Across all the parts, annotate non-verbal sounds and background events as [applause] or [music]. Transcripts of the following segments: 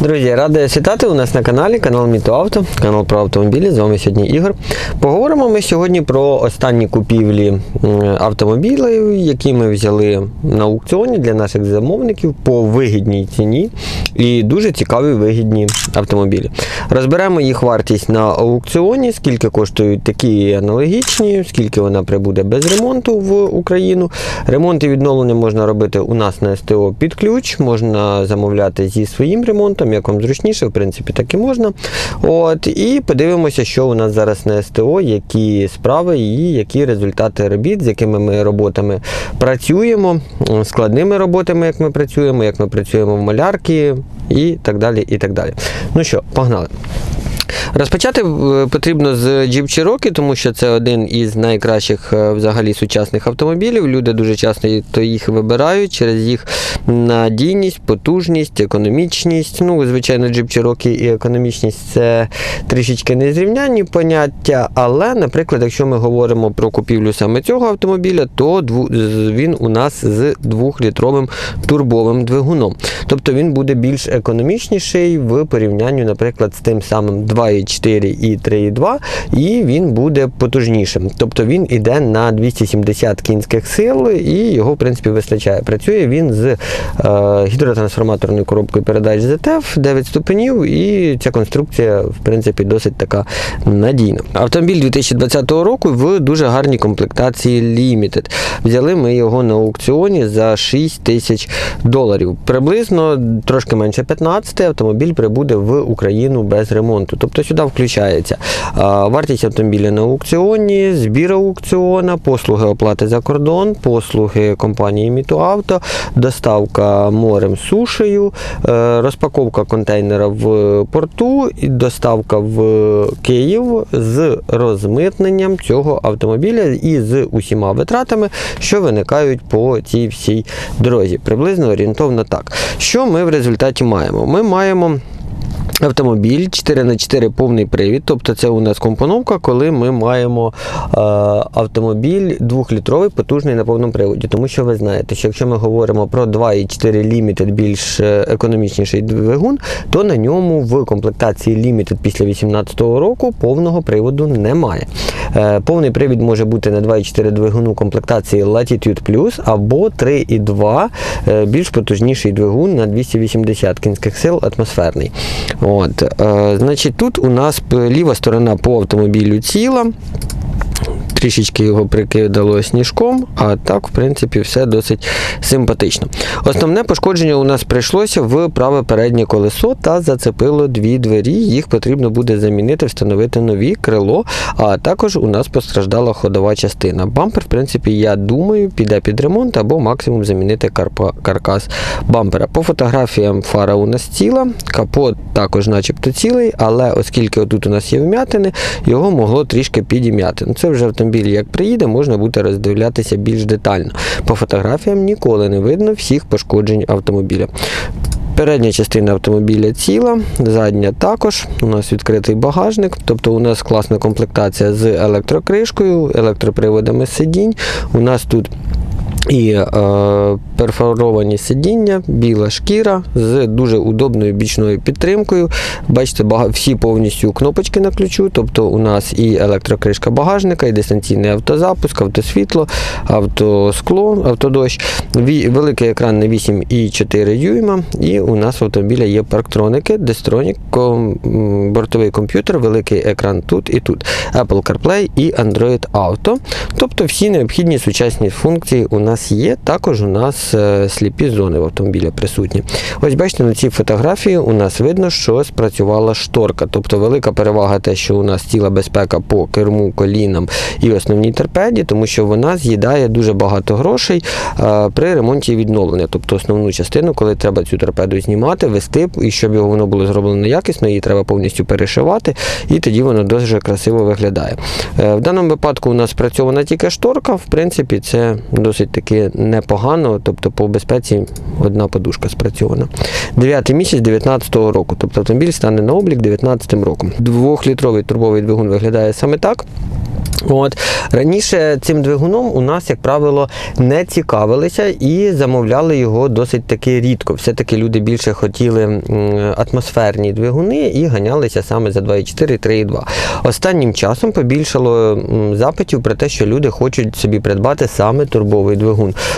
Друзі, радий вітати у нас на каналі, канал Мітоавто, канал про автомобілі. З вами сьогодні Ігор. Поговоримо ми сьогодні про останні купівлі автомобілів, які ми взяли на аукціоні для наших замовників по вигідній ціні і дуже цікаві вигідні автомобілі. Розберемо їх вартість на аукціоні, скільки коштують такі аналогічні, скільки вона прибуде без ремонту в Україну. Ремонт і відновлення можна робити у нас на СТО під ключ, можна замовляти зі своїм ремонтом, як вам зручніше, в принципі, так і можна. От, і подивимося, що у нас зараз на СТО, які справи і які результати робіт, з якими ми роботами працюємо, складними роботами, як ми працюємо, як ми працюємо в малярки і так далі. і так далі. Ну що, погнали. Розпочати е, потрібно з Jeep Cherokee, тому що це один із найкращих е, взагалі сучасних автомобілів. Люди дуже часто то їх вибирають через їх надійність, потужність, економічність. Ну, звичайно, Jeep Cherokee і економічність це трішечки незрівнянні поняття. Але, наприклад, якщо ми говоримо про купівлю саме цього автомобіля, то він у нас з 2-літровим турбовим двигуном. Тобто він буде більш економічніший в порівнянні, наприклад, з тим самим 2,4 і 3,2, і він буде потужнішим. Тобто він іде на 270 кінських сил і його, в принципі, вистачає. Працює він з е, гідротрансформаторною коробкою передач ZF 9 ступенів, і ця конструкція, в принципі, досить така надійна. Автомобіль 2020 року в дуже гарній комплектації Limited. Взяли ми його на аукціоні за 6 тисяч доларів. Приблизно трошки менше 15 автомобіль прибуде в Україну без ремонту. Тобто сюди включається вартість автомобіля на аукціоні, збір аукціона, послуги оплати за кордон, послуги компанії Мітуавто, доставка морем сушею, е, розпаковка контейнера в порту і доставка в Київ з розмитненням цього автомобіля і з усіма витратами, що виникають по цій всій дорозі. Приблизно орієнтовно так. Що ми в результаті маємо? Ми маємо. Автомобіль 4х4 повний привід, тобто це у нас компоновка, коли ми маємо е, автомобіль 2-літровий, потужний на повному приводі. Тому що ви знаєте, що якщо ми говоримо про 2,4 Limited більш е, економічніший двигун, то на ньому в комплектації Limited після 2018 року повного приводу немає. Е, повний привід може бути на 2,4 двигуну комплектації Latitude Plus або 3,2 е, більш потужніший двигун на 280 кінських сил атмосферний. От, е, значить, тут у нас ліва сторона по автомобілю ціла. Трішечки його прикидало сніжком, а так, в принципі, все досить симпатично. Основне пошкодження у нас прийшлося в праве переднє колесо та зацепило дві двері. Їх потрібно буде замінити, встановити нові крило, а також у нас постраждала ходова частина. Бампер, в принципі, я думаю, піде під ремонт або максимум замінити карпа- каркас бампера. По фотографіям фара у нас ціла, капот також, начебто, цілий, але оскільки тут у нас є вмятини, його могло трішки підім'яти. Ну, це вже автомобіль, як приїде, можна буде роздивлятися більш детально. По фотографіям ніколи не видно всіх пошкоджень автомобіля. Передня частина автомобіля ціла, задня також. У нас відкритий багажник, тобто у нас класна комплектація з електрокришкою, електроприводами сидінь. У нас тут і е, перфоровані сидіння, біла шкіра з дуже удобною бічною підтримкою. Бачите, всі повністю кнопочки на ключу, тобто у нас і електрокришка багажника, і дистанційний автозапуск, автосвітло, автоскло, автодощ, великий екран на 8,4 дюйма, і у нас в автомобіля є парктроники, ком- бортовий комп'ютер, великий екран тут і тут, Apple CarPlay і Android Auto. Тобто всі необхідні сучасні функції у нас є. Також у нас е, сліпі зони в автомобілі присутні. Ось бачите, на цій фотографії у нас видно, що спрацювала шторка. Тобто велика перевага те, що у нас ціла безпека по керму, колінам і основній торпеді, тому що вона з'їдає дуже багато грошей е, при ремонті і відновленні. Тобто основну частину, коли треба цю торпеду знімати, вести, і щоб його воно було зроблено якісно, її треба повністю перешивати, і тоді воно дуже красиво виглядає. Е, В даному випадку у нас спрацьована тільки шторка, в принципі, це досить таки непогано, тобто по безпеці одна подушка спрацьована. 9 місяць 19 року, тобто автомобіль стане на облік 19 роком. Двохлітровий турбовий двигун виглядає саме так. От раніше цим двигуном у нас, як правило, не цікавилися і замовляли його досить таки рідко. Все-таки люди більше хотіли атмосферні двигуни і ганялися саме за 2,4 3,2. Останнім часом побільшало запитів про те, що люди хочуть собі придбати саме турбовий двигун.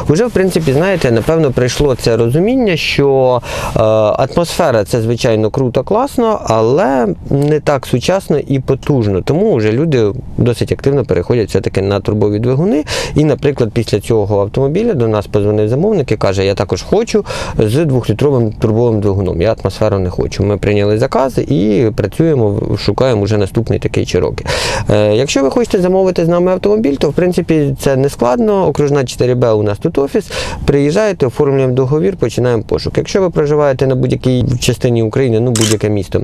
Уже, в принципі, знаєте, напевно, прийшло це розуміння, що е, атмосфера це звичайно круто, класно, але не так сучасно і потужно. Тому вже люди досить активно переходять все-таки на турбові двигуни. І, наприклад, після цього автомобіля до нас позвонив замовник і каже: Я також хочу з двохлітровим турбовим двигуном. Я атмосферу не хочу. Ми прийняли заказ і працюємо, шукаємо вже наступний такий Cherokee. Е, якщо ви хочете замовити з нами автомобіль, то в принципі це не складно. Окружна 4Б у нас тут офіс. Приїжджаєте, оформлюємо договір, починаємо пошук. Якщо ви проживаєте на будь-якій частині України, ну будь-яке місто.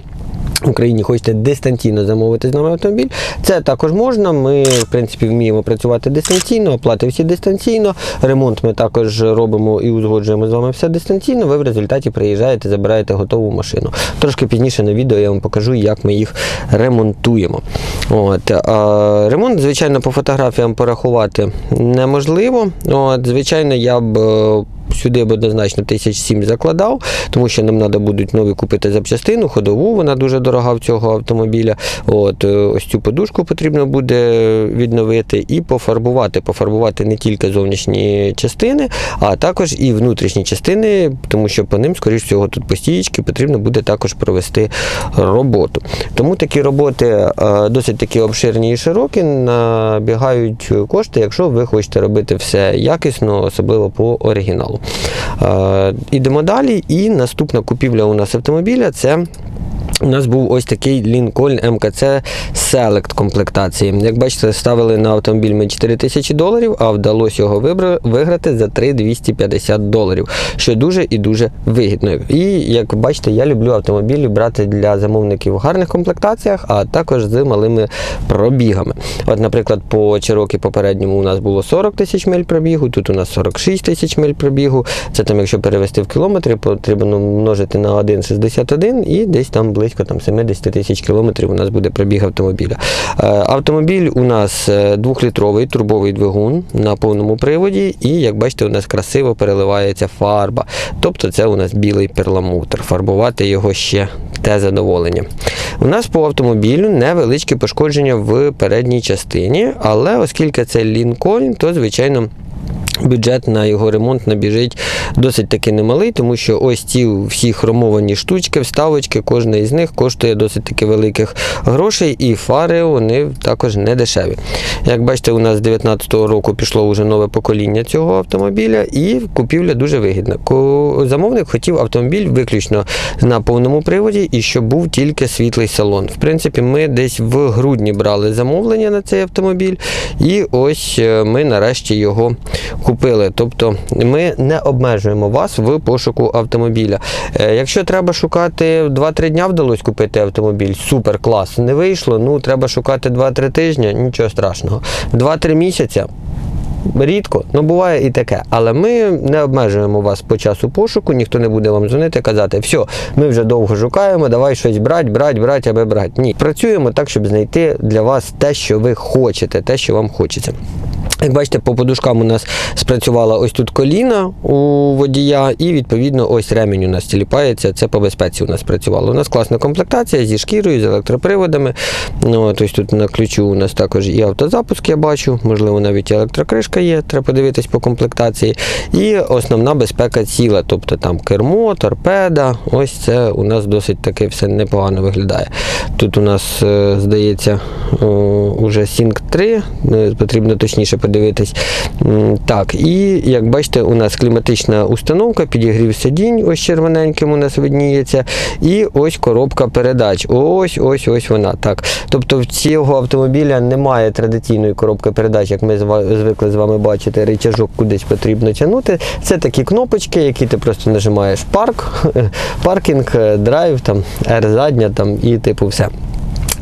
Україні хочете дистанційно замовити з нами автомобіль, це також можна. Ми, в принципі, вміємо працювати дистанційно, оплати всі дистанційно. Ремонт ми також робимо і узгоджуємо з вами все дистанційно. Ви в результаті приїжджаєте, забираєте готову машину. Трошки пізніше на відео я вам покажу, як ми їх ремонтуємо. От, а, ремонт, звичайно, по фотографіям порахувати неможливо. От, звичайно, я б. Сюди б однозначно тисяч сім закладав, тому що нам треба будуть нові купити запчастину, ходову, вона дуже дорога в цього автомобіля. От, е, ось цю подушку потрібно буде відновити і пофарбувати. Пофарбувати не тільки зовнішні частини, а також і внутрішні частини, тому що по ним, скоріш всього, тут постієчки потрібно буде також провести роботу. Тому такі роботи е, досить такі обширні і широкі, набігають кошти, якщо ви хочете робити все якісно, особливо по оригіналу. Е, Ідемо далі. І наступна купівля у нас автомобіля це. У нас був ось такий Lincoln МКЦ Select комплектації. Як бачите, ставили на автомобіль ми 4 тисячі доларів, а вдалося його виграти за 3,250 доларів, що дуже і дуже вигідно. І як бачите, я люблю автомобілі брати для замовників в гарних комплектаціях, а також з малими пробігами. От, наприклад, по Cherokee попередньому у нас було 40 тисяч миль пробігу, тут у нас 46 тисяч миль пробігу. Це там, якщо перевести в кілометри, потрібно множити на 1,61 і десь там близько там, 70 тисяч кілометрів у нас буде пробіг автомобіля. Е, Автомобіль у нас е, двохлітровий турбовий двигун на повному приводі, і як бачите, у нас красиво переливається фарба. Тобто це у нас білий перламутр. Фарбувати його ще те задоволення. У нас по автомобілю невеличкі пошкодження в передній частині, але оскільки це Лінкольн, то звичайно. Бюджет на його ремонт набіжить досить таки немалий, тому що ось ці всі хромовані штучки, вставочки, кожна із них коштує досить таки великих грошей, і фари вони також не дешеві. Як бачите, у нас з 19-го року пішло вже нове покоління цього автомобіля, і купівля дуже вигідна. Замовник хотів автомобіль виключно на повному приводі і щоб був тільки світлий салон. В принципі, ми десь в грудні брали замовлення на цей автомобіль, і ось е, ми нарешті його купили. Тобто ми не обмежуємо вас в пошуку автомобіля. Е, Якщо треба шукати 2-3 дня вдалося купити автомобіль, супер клас. Не вийшло, ну треба шукати 2-3 тижні, нічого страшного. 2-3 місяця. Рідко, ну буває і таке. Але ми не обмежуємо вас по часу пошуку, ніхто не буде вам дзвонити, казати, все, ми вже довго шукаємо, давай щось брати, брати, брати, аби брати. Ні. Працюємо так, щоб знайти для вас те, що ви хочете, те, що вам хочеться. Як бачите, по подушкам у нас спрацювала ось тут коліна у водія, і відповідно ось ремінь у нас тіліпається. Це по безпеці у нас працювало. У нас класна комплектація зі шкірою, з електроприводами. Ну, ось тут на ключу у нас також і автозапуск, я бачу, можливо, навіть і електрокришка є, треба подивитись по комплектації. І основна безпека ціла, тобто там кермо, торпеда. Ось це у нас досить таки все непогано виглядає. Тут у нас, е, здається, уже Sync 3, е, потрібно точніше подивитись. Так, і як бачите, у нас кліматична установка, підігрів сидінь, ось червоненьким у нас видніється. І ось коробка передач. Ось, ось, ось вона. Так. Тобто в цього автомобіля немає традиційної коробки передач, як ми звикли з вами бачите, речажок кудись потрібно тягнути. Це такі кнопочки, які ти просто нажимаєш парк, [laughs] паркінг, драйв, там, R задня там, і типу все.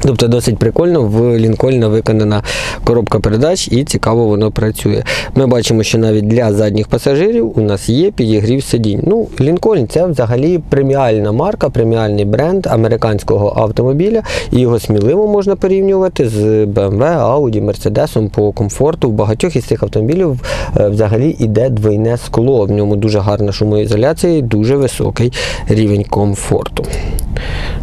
Тобто досить прикольно, в Лінкольна виконана коробка передач і цікаво воно працює. Ми бачимо, що навіть для задніх пасажирів у нас є підігрів сидінь. Ну, Лінкольн це взагалі преміальна марка, преміальний бренд американського автомобіля, і його сміливо можна порівнювати з BMW, Audi, Mercedes по комфорту. В багатьох із цих автомобілів е, взагалі іде двойне скло. В ньому дуже гарна шумоізоляція і дуже високий рівень комфорту.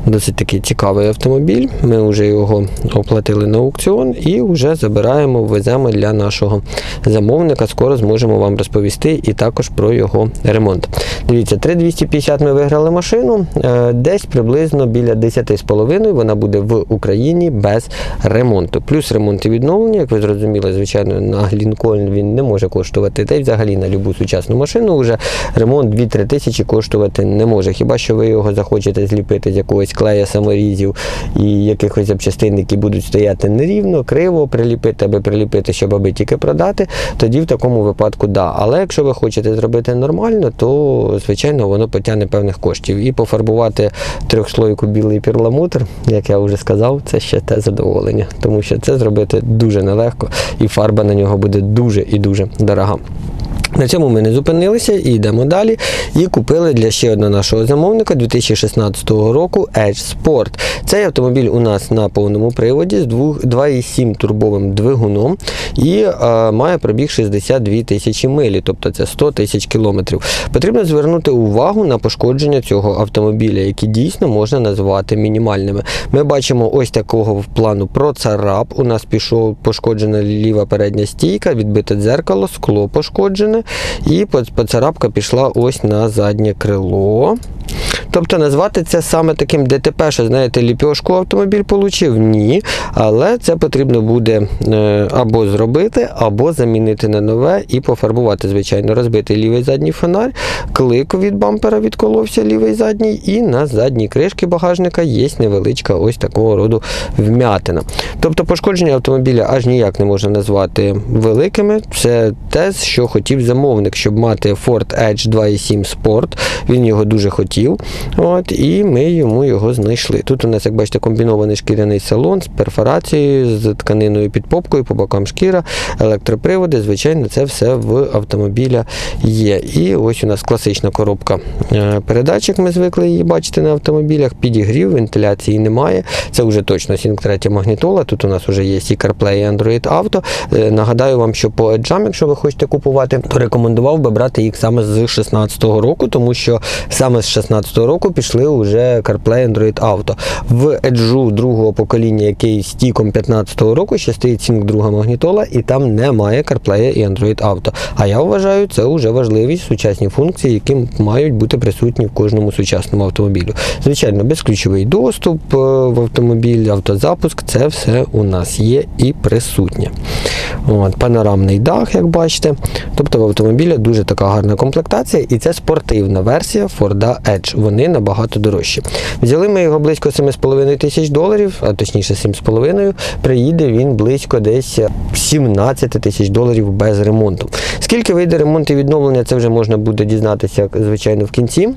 Досить такий цікавий автомобіль. Ми вже його оплатили на аукціон і вже забираємо, веземо для нашого замовника. Скоро зможемо вам розповісти і також про його ремонт. Дивіться, 3250 ми виграли машину. е, Десь приблизно біля 10,5 вона буде в Україні без ремонту. Плюс ремонт і відновлення, як ви зрозуміли, звичайно, на Лінкольн він не може коштувати. Та й взагалі на любу сучасну машину вже ремонт 2-3 тисячі коштувати не може. Хіба що ви його захочете зліпити з якогось клея саморізів і якихось запчастин, які будуть стояти нерівно, криво приліпити, аби приліпити, щоб аби тільки продати, тоді в такому випадку да. Але якщо ви хочете зробити нормально, то звичайно воно потягне певних коштів. І пофарбувати трьохслойку білий перламутр, як я вже сказав, це ще те задоволення, тому що це зробити дуже нелегко, і фарба на нього буде дуже і дуже дорога. На цьому ми не зупинилися і йдемо далі. І купили для ще одного нашого замовника 2016 року Edge Sport. Цей автомобіль у нас на повному приводі з 2,7 турбовим двигуном і е, має пробіг 62 тисячі милі, тобто це 100 тисяч кілометрів. Потрібно звернути увагу на пошкодження цього автомобіля, які дійсно можна назвати мінімальними. Ми бачимо ось такого плану процарап. У нас пішов пошкоджена ліва передня стійка, відбите дзеркало, скло пошкоджене, і поцарапка пішла ось на заднє крило. Тобто назвати це саме таким ДТП, що знаєте, ліпьошку автомобіль получив? Ні. Але це потрібно буде е, або зробити, або замінити на нове і пофарбувати, звичайно, розбитий лівий задній фонарь, клик від бампера відколовся лівий задній, і на задній кришки багажника є невеличка ось такого роду вмятина. Тобто пошкодження автомобіля аж ніяк не можна назвати великими. Це те, що хотів замовник, щоб мати Ford Edge 2.7 Sport. Він його дуже хотів. От, і ми йому його знайшли. Тут у нас, як бачите, комбінований шкіряний салон з перфорацією, з тканиною під попкою, по бокам шкіра, електроприводи. Звичайно, це все в автомобіля є. І ось у нас класична коробка е, передач, як ми звикли її бачити на автомобілях. Підігрів, вентиляції немає. Це вже точно Sync 3 магнітола. Тут у нас вже є і CarPlay і Android Auto. Е, Нагадаю вам, що по Edge, якщо ви хочете купувати, то рекомендував би брати їх саме з 16-го року, тому що саме з 16-го року пішли вже CarPlay Android Auto. В Edge другого покоління, який з тіком 15-го року, ще стоїть Sync друга магнітола, і там немає CarPlay і Android Auto. А я вважаю, це вже важливі сучасні функції, які мають бути присутні в кожному сучасному автомобілю. Звичайно, безключовий доступ е, в автомобіль, автозапуск це все у нас є і присутнє. От, панорамний дах, як бачите. Тобто в автомобіля дуже така гарна комплектація, і це спортивна версія Ford Edge. Вони набагато дорожчі. Взяли ми його близько 7,5 тисяч доларів, а точніше 7,5. Приїде він близько десь 17 тисяч доларів без ремонту. Скільки вийде ремонт і відновлення, це вже можна буде дізнатися, звичайно, в кінці.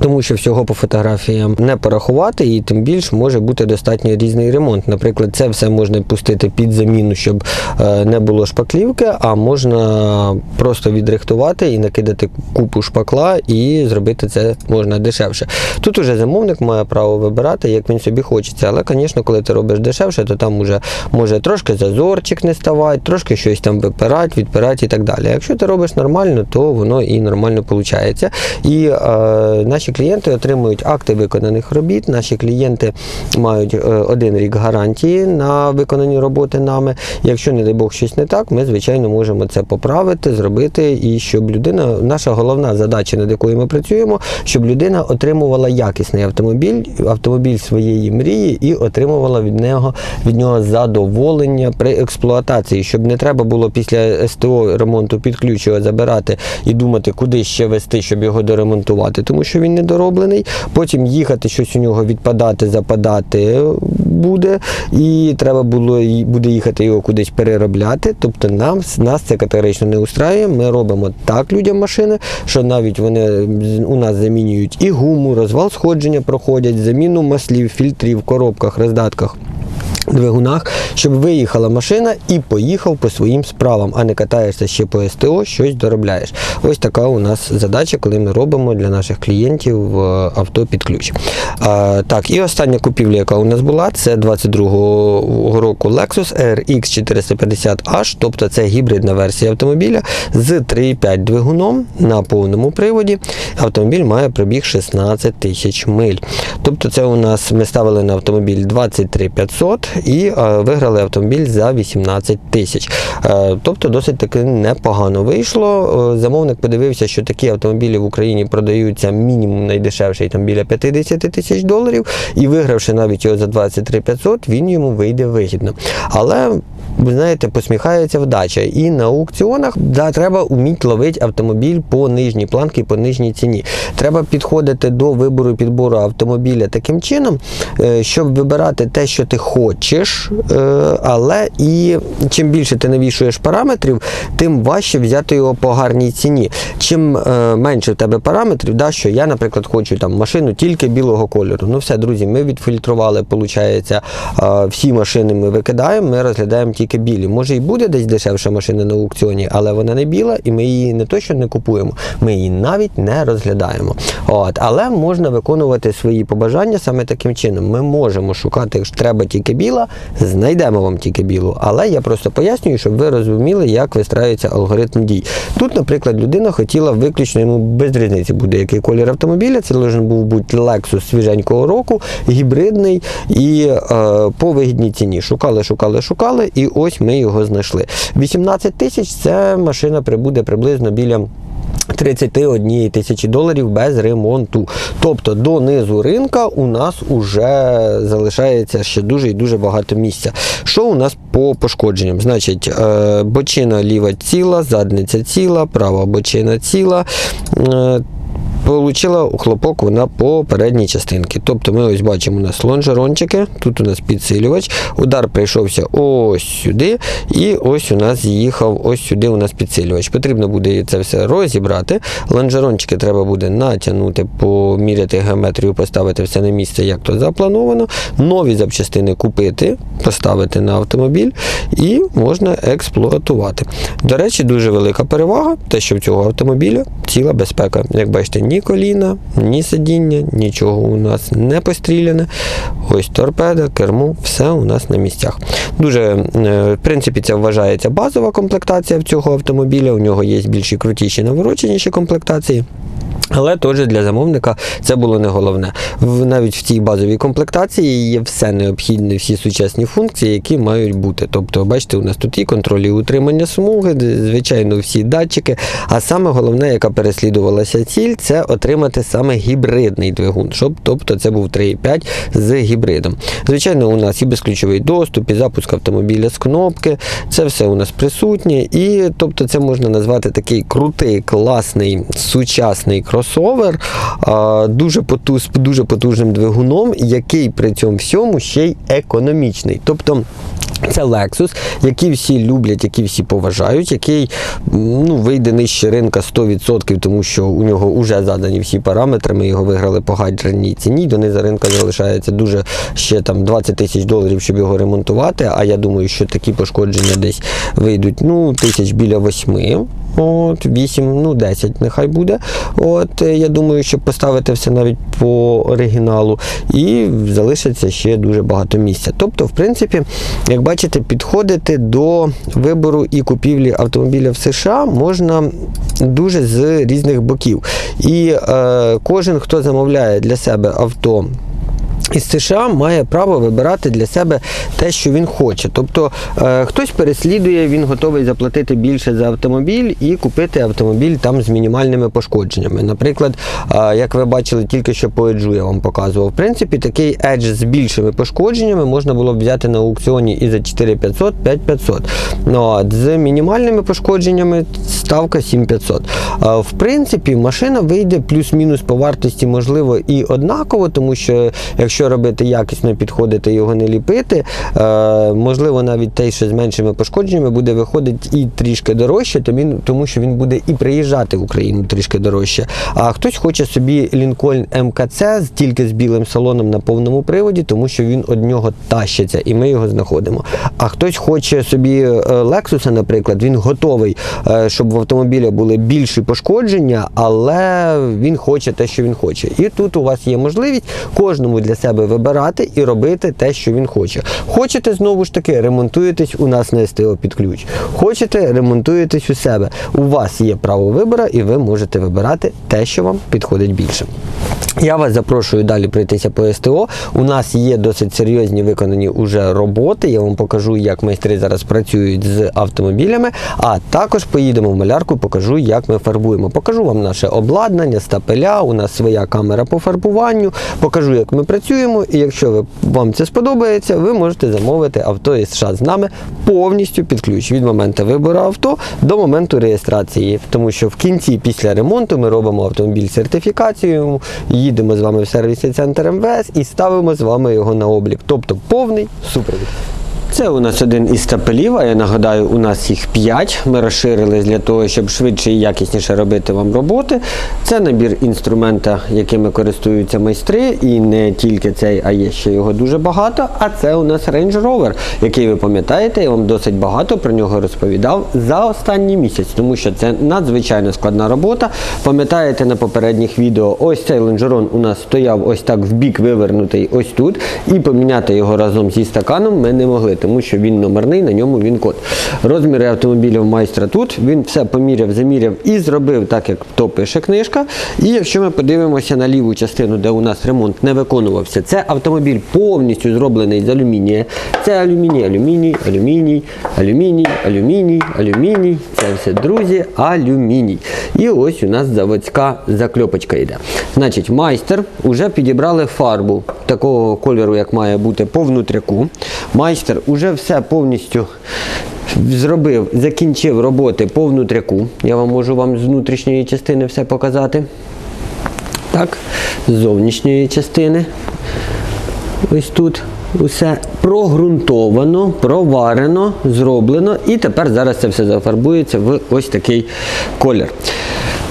Тому що всього по фотографіям не порахувати, і тим більш може бути достатньо різний ремонт. Наприклад, це все можна пустити під заміну, щоб е, не було шпаклівки, а можна просто відрихтувати і накидати купу шпакла, і зробити це можна дешевше. Тут уже замовник має право вибирати, як він собі хочеться. Але, звісно, коли ти робиш дешевше, то там уже може трошки зазорчик не ставати, трошки щось там випирати, відпирати і так далі. Якщо ти робиш нормально, то воно і нормально виходить. І е, наші клієнти отримують акти виконаних робіт. Наші клієнти мають е, один рік гарантії на виконані роботи нами. Якщо, не дай Бог, щось не так, ми, звичайно, можемо це поправити, зробити, і щоб людина, наша головна задача, над якою ми працюємо, щоб людина отримувала якісний автомобіль, автомобіль своєї мрії і отримувала від нього від нього задоволення при експлуатації, щоб не треба було після СТО ремонту під забирати і думати, куди ще вести, щоб його доремонтувати, тому що він недороблений. Потім їхати, щось у нього відпадати, западати буде, і треба було буде їхати його кудись переробляти. Тобто нам нас це категорично не устраює. Ми робимо так людям машини, що навіть вони у нас замінюють і гуму, розвал сходження проходять, заміну маслів, фільтрів, коробках, роздатках. Двигунах, щоб виїхала машина і поїхав по своїм справам, а не катаєшся ще по СТО, щось доробляєш. Ось така у нас задача, коли ми робимо для наших клієнтів е, авто під ключ. А, так, і остання купівля, яка у нас була, це 22-го року Lexus RX 450H, тобто це гібридна версія автомобіля з 3,5 двигуном на повному приводі. Автомобіль має пробіг 16 тисяч миль. Тобто, це у нас ми ставили на автомобіль 23 500 і е, виграли автомобіль за 18 тисяч. Е, тобто досить таки непогано вийшло. Е, замовник подивився, що такі автомобілі в Україні продаються мінімум найдешевший там біля 50 тисяч доларів, і вигравши навіть його за 23 500, він йому вийде вигідно. Але ви знаєте, посміхається вдача. І на аукціонах да, треба вміти ловити автомобіль по нижній планці, по нижній ціні. Треба підходити до вибору підбору автомобіля таким чином, е, щоб вибирати те, що ти хочеш, е, але і чим більше ти навішуєш параметрів, тим важче взяти його по гарній ціні. Чим е, менше в тебе параметрів, да, що я, наприклад, хочу там машину тільки білого кольору. Ну все, друзі, ми відфільтрували, виходить, всі машини ми викидаємо, ми розглядаємо тільки білі. Може і буде десь дешевша машина на аукціоні, але вона не біла, і ми її не то, що не купуємо, ми її навіть не розглядаємо. От, але можна виконувати свої побажання саме таким чином. Ми можемо шукати, якщо треба тільки біла, знайдемо вам тільки білу. Але я просто пояснюю, щоб ви розуміли, як вистраюється алгоритм дій. Тут, наприклад, людина хотіла виключно йому без різниці буде який колір автомобіля. Це должен був бути Lexus свіженького року, гібридний і е, по вигідній ціні. Шукали, шукали, шукали, і ось ми його знайшли. 18 тисяч це машина прибуде приблизно біля. 31 тисячі доларів без ремонту. Тобто до низу ринка у нас вже залишається ще дуже і дуже багато місця. Що у нас по пошкодженням? Значить, е, бочина ліва ціла, задниця ціла, права бочина ціла. Получила хлопок вона по передній частинці. Тобто ми ось бачимо у нас лонжерончики, тут у нас підсилювач, удар прийшовся ось сюди, і ось у нас з'їхав ось сюди у нас підсилювач. Потрібно буде це все розібрати. Лонжерончики треба буде натягнути, поміряти геометрію, поставити все на місце, як то заплановано. Нові запчастини купити, поставити на автомобіль і можна експлуатувати. До речі, дуже велика перевага, те, що в цього автомобіля ціла безпека. Як бачите, ні коліна, ні сидіння, нічого у нас не постріляне. Ось торпеда, кермо, все у нас на місцях. Дуже, е, в принципі, це вважається базова комплектація в цього автомобіля. У нього є більші крутіші навороченіші комплектації. Але теж для замовника це було не головне. Навіть в цій базовій комплектації є все необхідне, всі сучасні функції, які мають бути. Тобто, бачите, у нас тут і контроль і утримання смуги, звичайно, всі датчики. А саме головне, яка переслідувалася ціль, це отримати саме гібридний двигун. Щоб, тобто це був 3,5 з гібридом. Звичайно, у нас і безключовий доступ, і запуск автомобіля з кнопки. Це все у нас присутнє. І тобто, це можна назвати такий крутий, класний, сучасний кросовер дуже дуже потужним двигуном, який при цьому всьому ще й економічний. Тобто це Lexus, який всі люблять, який всі поважають, який ну, вийде нижче ринка 100%, тому що у нього вже задані всі параметри. Ми його виграли по гаджерній ціні. До низа ринка залишається дуже ще там 20 тисяч доларів, щоб його ремонтувати. А я думаю, що такі пошкодження десь вийдуть ну, тисяч біля восьми. От, 8, ну 10 нехай буде. От, е, Я думаю, щоб поставити все навіть по оригіналу, і залишиться ще дуже багато місця. Тобто, в принципі, як бачите, підходити до вибору і купівлі автомобіля в США можна дуже з різних боків. І е, кожен, хто замовляє для себе авто. Із США має право вибирати для себе те, що він хоче. Тобто е, хтось переслідує, він готовий заплатити більше за автомобіль і купити автомобіль там з мінімальними пошкодженнями. Наприклад, е, як ви бачили, тільки що по еджу я вам показував. В принципі, такий едж з більшими пошкодженнями можна було б взяти на аукціоні і за 4500, 5500. Ну, а з мінімальними пошкодженнями ставка 7500. Е, в принципі, машина вийде плюс-мінус по вартості, можливо, і однаково, тому що якщо якщо робити якісно, підходити його не ліпити, е, можливо, навіть той, що з меншими пошкодженнями, буде виходити і трішки дорожче, тому, що він буде і приїжджати в Україну трішки дорожче. А хтось хоче собі Lincoln МКЦ тільки з білим салоном на повному приводі, тому що він од нього тащиться, і ми його знаходимо. А хтось хоче собі Lexus, наприклад, він готовий, е, щоб в автомобіля були більші пошкодження, але він хоче те, що він хоче. І тут у вас є можливість кожному для себе вибирати і робити те, що він хоче. Хочете знову ж таки, ремонтуєтесь у нас на СТО під ключ. Хочете, ремонтуєтесь у себе. У вас є право вибору, і ви можете вибирати те, що вам підходить більше. Я вас запрошую далі пройтися по СТО. У нас є досить серйозні виконані уже роботи. Я вам покажу, як майстри зараз працюють з автомобілями. А також поїдемо в малярку, покажу, як ми фарбуємо. Покажу вам наше обладнання, стапеля. У нас своя камера по фарбуванню. Покажу, як ми працюємо. І якщо ви, вам це сподобається, ви можете замовити авто із США з нами повністю під ключ від моменту вибору авто до моменту реєстрації. Тому що в кінці, після ремонту, ми робимо автомобіль сертифікацію, їдемо з вами в сервісний центр МВС і ставимо з вами його на облік. Тобто повний супровід. Це у нас один із стапелів, а я нагадаю, у нас їх 5. Ми розширились для того, щоб швидше і якісніше робити вам роботи. Це набір інструмента, якими користуються майстри, і не тільки цей, а є ще його дуже багато. А це у нас Range Rover, який ви пам'ятаєте, я вам досить багато про нього розповідав за останній місяць, тому що це надзвичайно складна робота. Пам'ятаєте на попередніх відео, ось цей лонжерон у нас стояв ось так в бік вивернутий ось тут, і поміняти його разом зі стаканом ми не могли, тому що він номерний, на ньому він код. Розміри автомобілів майстра тут. Він все поміряв, заміряв і зробив так, як то пише книжка. І якщо ми подивимося на ліву частину, де у нас ремонт не виконувався, це автомобіль повністю зроблений з алюмінія. Це алюміній, алюміній, алюміній, алюміній, алюміній, алюміній. Це все, друзі, алюміній. І ось у нас заводська закльопочка йде. Значить, майстер вже підібрали фарбу такого кольору, як має бути по внутряку. Майстер уже все повністю зробив, закінчив роботи по внутряку. Я вам можу вам з внутрішньої частини все показати. Так, з зовнішньої частини. Ось тут усе прогрунтовано, проварено, зроблено. І тепер зараз це все зафарбується в ось такий колір.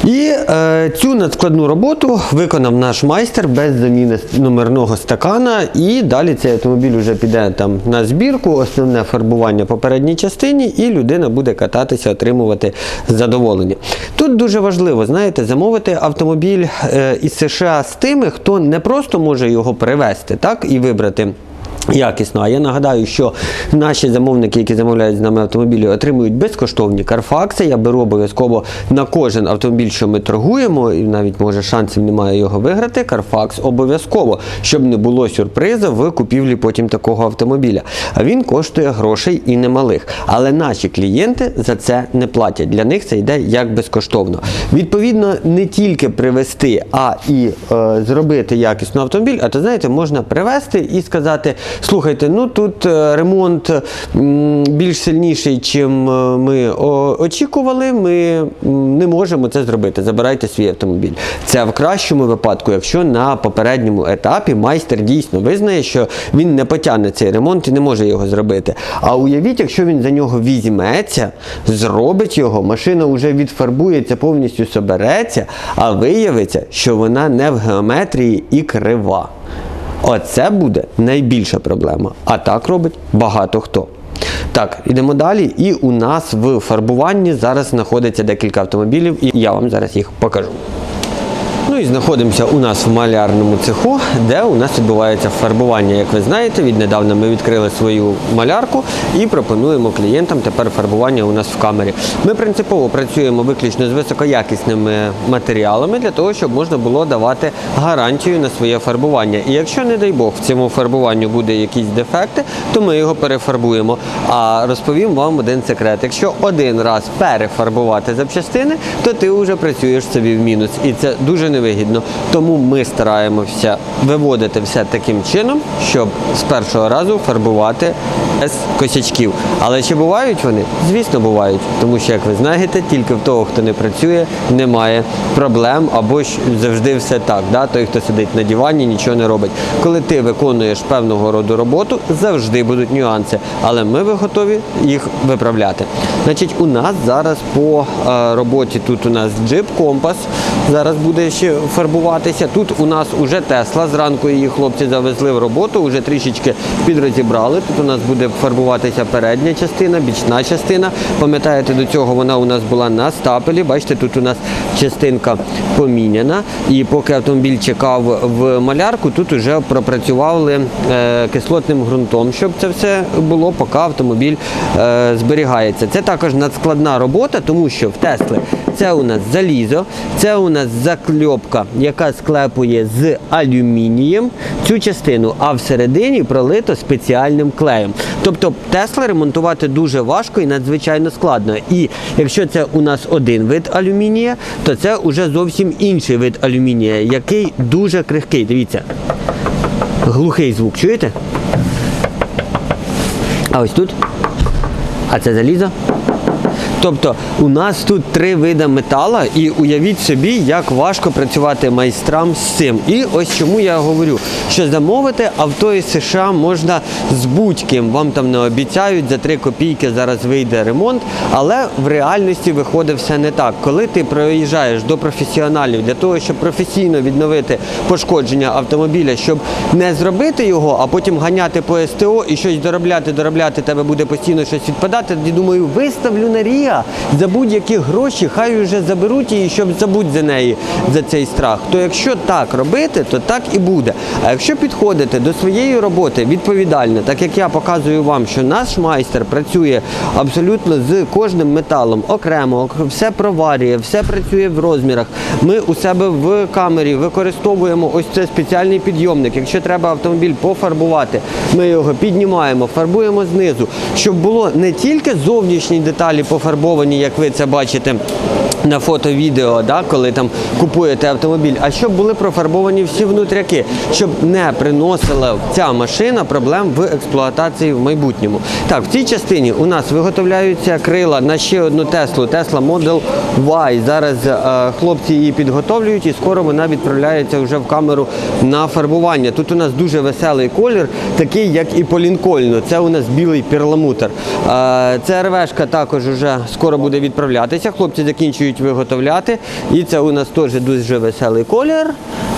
І е, цю надскладну роботу виконав наш майстер без заміни номерного стакана. І далі цей автомобіль вже піде там на збірку, основне фарбування по передній частині, і людина буде кататися, отримувати задоволення. Тут дуже важливо, знаєте, замовити автомобіль е, із США з тими, хто не просто може його привезти, так і вибрати. Якісно, а я нагадаю, що наші замовники, які замовляють з нами автомобілі, отримують безкоштовні карфакси. Я беру обов'язково на кожен автомобіль, що ми торгуємо, і навіть може шансів немає його виграти. Карфакс обов'язково, щоб не було сюрпризу в купівлі потім такого автомобіля. А він коштує грошей і немалих. Але наші клієнти за це не платять. Для них це йде як безкоштовно. Відповідно, не тільки привезти, а і е, зробити якісний автомобіль. А то знаєте, можна привезти і сказати: слухайте, ну тут е, ремонт більш сильніший, чим е, ми очікували. Ми не можемо це зробити. Забирайте свій автомобіль. Це в кращому випадку, якщо на попередньому етапі майстер дійсно визнає, що він не потягне цей ремонт і не може його зробити. А уявіть, якщо він за нього візьметься, зробить його, машина вже відфарбується, повністю собереться, а виявиться, що вона не в геометрії і крива. Оце буде найбільша проблема. А так робить багато хто. Так, ідемо далі. І у нас в фарбуванні зараз знаходиться декілька автомобілів, і я вам зараз їх покажу. Ну і знаходимося у нас в малярному цеху, де у нас відбувається фарбування. Як ви знаєте, віднедавна ми відкрили свою малярку і пропонуємо клієнтам тепер фарбування у нас в камері. Ми принципово працюємо виключно з високоякісними матеріалами для того, щоб можна було давати гарантію на своє фарбування. І якщо, не дай Бог, в цьому фарбуванню буде якісь дефекти, то ми його перефарбуємо. А розповім вам один секрет: якщо один раз перефарбувати запчастини, то ти вже працюєш собі в мінус. І це дуже невигідно. Тому ми стараємося виводити все таким чином, щоб з першого разу фарбувати без косячків. Але чи бувають вони? Звісно, бувають. Тому що, як ви знаєте, тільки в того, хто не працює, немає проблем або ж завжди все так. Да? Той, хто сидить на дивані, нічого не робить. Коли ти виконуєш певного роду роботу, завжди будуть нюанси. Але ми готові їх виправляти. Значить, у нас зараз по е, роботі тут у нас джип компас. Зараз буде ще фарбуватися. Тут у нас уже Тесла. Зранку її хлопці завезли в роботу, вже трішечки підрозібрали. Тут у нас буде фарбуватися передня частина, бічна частина. Пам'ятаєте, до цього вона у нас була на стапелі. Бачите, тут у нас частинка поміняна. І поки автомобіль чекав в малярку, тут вже пропрацювали е, кислотним ґрунтом, щоб це все було, поки автомобіль е, зберігається. Це також надскладна робота, тому що в Тесли це у нас залізо, це у нас закльопка, яка склепує з алюмінієм цю частину, а всередині пролито спеціальним клеєм. Тобто Тесла ремонтувати дуже важко і надзвичайно складно. І якщо це у нас один вид алюмінія, то це вже зовсім інший вид алюмінія, який дуже крихкий. Дивіться, глухий звук, чуєте? А ось тут. А це залізо. Тобто у нас тут три види метала, і уявіть собі, як важко працювати майстрам з цим. І ось чому я говорю, що замовити авто із США можна з будь-ким. Вам там не обіцяють за 3 копійки зараз вийде ремонт, але в реальності виходить все не так. Коли ти приїжджаєш до професіоналів для того, щоб професійно відновити пошкодження автомобіля, щоб не зробити його, а потім ганяти по СТО і щось доробляти, доробляти, тебе буде постійно щось відпадати. Тоді думаю, виставлю на Рія за будь-які гроші, хай вже заберуть її, щоб забудь за неї за цей страх. То якщо так робити, то так і буде. А якщо підходити до своєї роботи відповідально, так як я показую вам, що наш майстер працює абсолютно з кожним металом окремо, все проварює, все працює в розмірах. Ми у себе в камері використовуємо ось цей спеціальний підйомник. Якщо треба автомобіль пофарбувати, ми його піднімаємо, фарбуємо знизу, щоб було не тільки зовнішні деталі пофарбовані, як ви це бачите. На фото-відео, да, коли там купуєте автомобіль, а щоб були профарбовані всі внутряки, щоб не приносила ця машина проблем в експлуатації в майбутньому. Так, в цій частині у нас виготовляються крила на ще одну Теслу, Tesla Model Y. Зараз е, хлопці її підготовлюють і скоро вона відправляється вже в камеру на фарбування. Тут у нас дуже веселий колір, такий як і по Лінкольну. Це у нас білий перламутр. Е, ЦРВшка також вже скоро буде відправлятися. Хлопці закінчують виготовляти. І це у нас теж дуже веселий колір.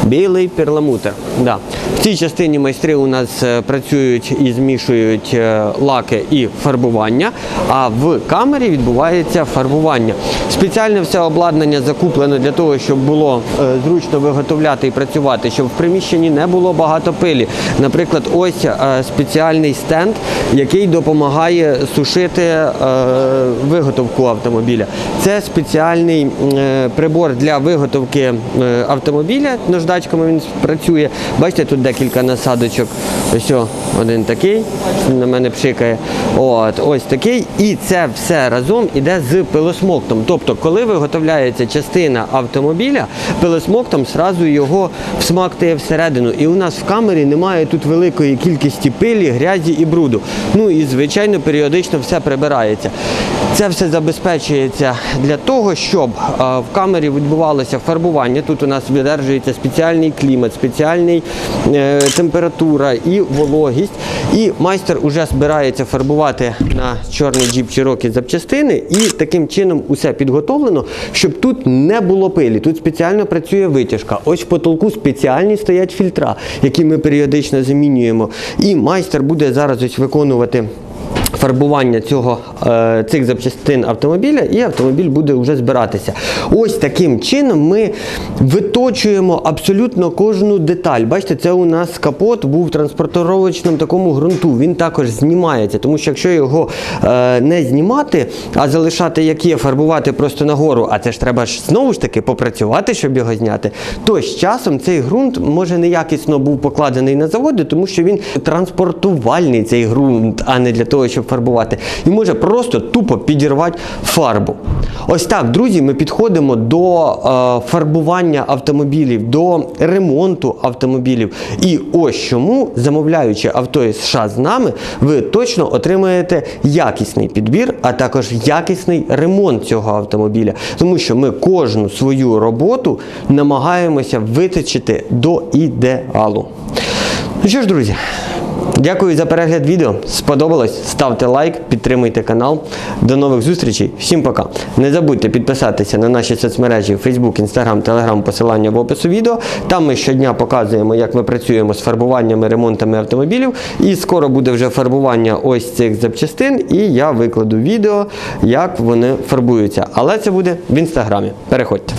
Білий перламутр. Да. В цій частині майстри у нас е, працюють і змішують е, лаки і фарбування, а в камері відбувається фарбування. Спеціальне все обладнання закуплено для того, щоб було е, зручно виготовляти і працювати, щоб в приміщенні не було багато пилі. Наприклад, ось спеціальний стенд, який допомагає сушити виготовку автомобіля. Це спеціальний е, прибор для виготовки е, автомобіля. Наждачками він працює. Бачите, тут декілька насадочок. Ось один такий, на мене пшикає. От, ось такий. І це все разом іде з пилосмоктом. Тобто, коли виготовляється частина автомобіля, пилосмоктом сразу його всмактує всередину. І у нас в камері немає тут великої кількості пилі, грязі і бруду. Ну і звичайно, періодично все прибирається. Це все забезпечується для того, щоб е, в камері відбувалося фарбування. Тут у нас видержується спеціальний клімат, спеціальний е, температура і вологість. І майстер вже збирається фарбувати на чорний джіп Cherokee запчастини, і таким чином усе підготовлено, щоб тут не було пилі. Тут спеціально працює витяжка. Ось в потолку спеціальні стоять фільтра, які ми періодично замінюємо. І майстер буде зараз ось виконувати фарбування цього, е, цих запчастин автомобіля, і автомобіль буде вже збиратися. Ось таким чином ми виточуємо абсолютно кожну деталь. Бачите, це у нас капот був в транспортировочному такому ґрунту. Він також знімається, тому що якщо його е, не знімати, а залишати як є, фарбувати просто нагору, а це ж треба ж знову ж таки попрацювати, щоб його зняти, то з часом цей ґрунт може неякісно був покладений на заводи, тому що він транспортувальний цей ґрунт, а не для того, щоб фарбувати, і може просто тупо підірвати фарбу. Ось так, друзі, ми підходимо до е, фарбування автомобілів, до ремонту автомобілів. І ось чому, замовляючи авто із США з нами, ви точно отримаєте якісний підбір, а також якісний ремонт цього автомобіля. Тому що ми кожну свою роботу намагаємося виточити до ідеалу. Ну що ж, друзі, дякую за перегляд відео. Сподобалось? Ставте лайк, підтримуйте канал. До нових зустрічей. Всім пока. Не забудьте підписатися на наші соцмережі Facebook, Instagram, Telegram, посилання в опису відео. Там ми щодня показуємо, як ми працюємо з фарбуваннями, ремонтами автомобілів. І скоро буде вже фарбування ось цих запчастин. І я викладу відео, як вони фарбуються. Але це буде в інстаграмі. Переходьте.